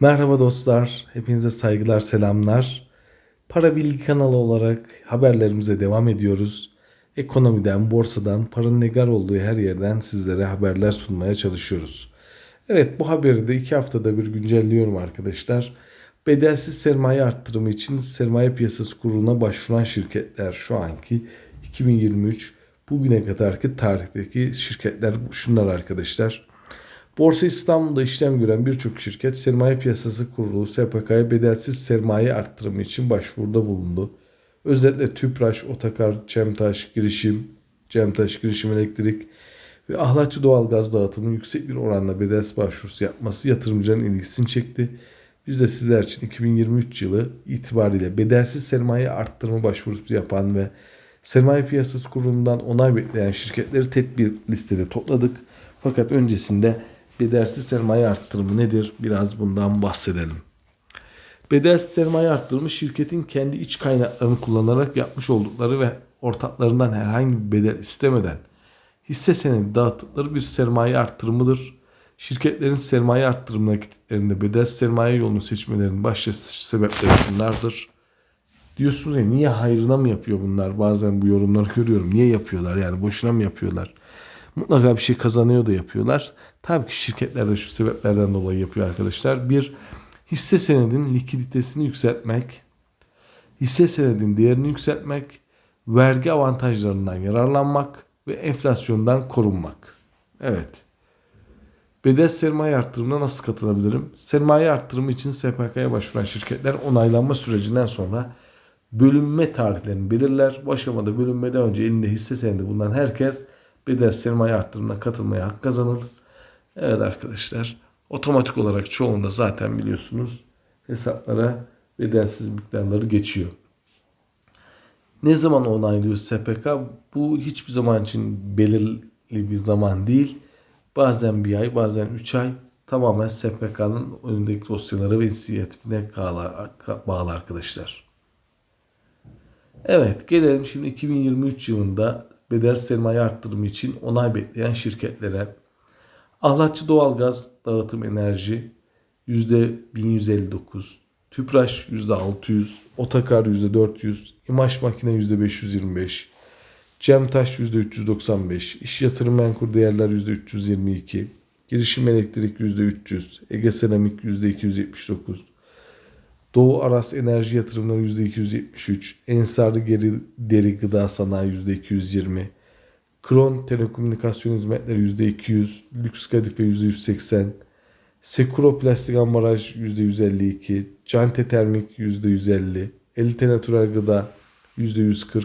Merhaba dostlar, hepinize saygılar, selamlar. Para Bilgi kanalı olarak haberlerimize devam ediyoruz. Ekonomiden, borsadan, paranın negar olduğu her yerden sizlere haberler sunmaya çalışıyoruz. Evet bu haberi de iki haftada bir güncelliyorum arkadaşlar. Bedelsiz sermaye arttırımı için sermaye piyasası kuruluna başvuran şirketler şu anki 2023 bugüne kadarki tarihteki şirketler şunlar arkadaşlar. Borsa İstanbul'da işlem gören birçok şirket Sermaye Piyasası Kurulu SPK'ya bedelsiz sermaye arttırımı için başvuruda bulundu. Özellikle Tüpraş, Otakar, Cemtaş, Girişim, Cemtaş, Girişim Elektrik ve Ahlatçı Doğalgaz dağıtımının yüksek bir oranla bedelsiz başvurusu yapması yatırımcıların ilgisini çekti. Biz de sizler için 2023 yılı itibariyle bedelsiz sermaye arttırma başvurusu yapan ve Sermaye Piyasası Kurulu'ndan onay bekleyen şirketleri tek bir listede topladık. Fakat öncesinde bedelsiz sermaye arttırımı nedir? Biraz bundan bahsedelim. Bedelsiz sermaye arttırımı şirketin kendi iç kaynaklarını kullanarak yapmış oldukları ve ortaklarından herhangi bir bedel istemeden hisse senedi dağıttıkları bir sermaye arttırımıdır. Şirketlerin sermaye arttırımına gittiklerinde bedelsiz sermaye yolunu seçmelerinin başlıca sebepleri bunlardır. Diyorsunuz ya niye hayrına mı yapıyor bunlar? Bazen bu yorumları görüyorum. Niye yapıyorlar yani boşuna mı yapıyorlar? Mutlaka bir şey kazanıyor da yapıyorlar. Tabii ki şirketler de şu sebeplerden dolayı yapıyor arkadaşlar. Bir, hisse senedinin likiditesini yükseltmek, hisse senedinin değerini yükseltmek, vergi avantajlarından yararlanmak ve enflasyondan korunmak. Evet. Bedel sermaye arttırımına nasıl katılabilirim? Sermaye arttırımı için SPK'ya başvuran şirketler onaylanma sürecinden sonra bölünme tarihlerini belirler. Bu aşamada bölünmeden önce elinde hisse senedi bulunan herkes bedel sermaye arttırımına katılmaya hak kazanır. Evet arkadaşlar otomatik olarak çoğunda zaten biliyorsunuz hesaplara bedelsiz miktarları geçiyor. Ne zaman onaylıyor SPK? Bu hiçbir zaman için belirli bir zaman değil. Bazen bir ay, bazen üç ay tamamen SPK'nın önündeki dosyaları ve inisiyatifine bağlı arkadaşlar. Evet gelelim şimdi 2023 yılında bedel sermaye arttırımı için onay bekleyen şirketlere. Ahlatçı Doğalgaz Dağıtım Enerji %1159, Tüpraş %600, Otakar %400, İmaş Makine %525, Cemtaş %395, İş Yatırım Menkul Değerler %322, Girişim Elektrik %300, Ege Seramik %279, Doğu Aras Enerji Yatırımları %273, Ensarlı Geri Deri Gıda Sanayi %220, Kron Telekomünikasyon Hizmetleri %200, Lüks Kadife %180, Sekuro Plastik Ambalaj %152, Cante Termik %150, Elite Natural Gıda %140,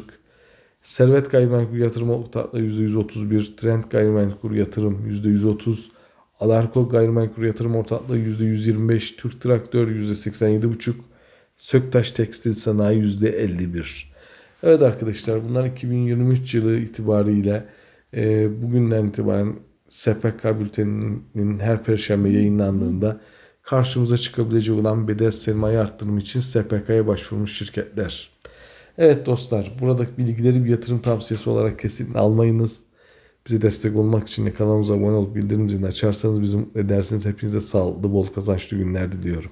Servet Gayrimenkul Yatırım Ortaklığı %131, Trend Gayrimenkul Yatırım %130, Alarko Gayrimenkul Yatırım Ortaklığı %125, Türk Traktör %87,5, Söktaş Tekstil Sanayi %51. Evet arkadaşlar bunlar 2023 yılı itibariyle e, bugünden itibaren SPK bülteninin her perşembe yayınlandığında karşımıza çıkabilecek olan bedel sermaye arttırımı için SPK'ya başvurmuş şirketler. Evet dostlar buradaki bilgileri bir yatırım tavsiyesi olarak kesinlikle almayınız. Bize destek olmak için de kanalımıza abone olup bildirim zilini açarsanız bizi mutlu edersiniz. Hepinize sağlıklı bol kazançlı günler diliyorum.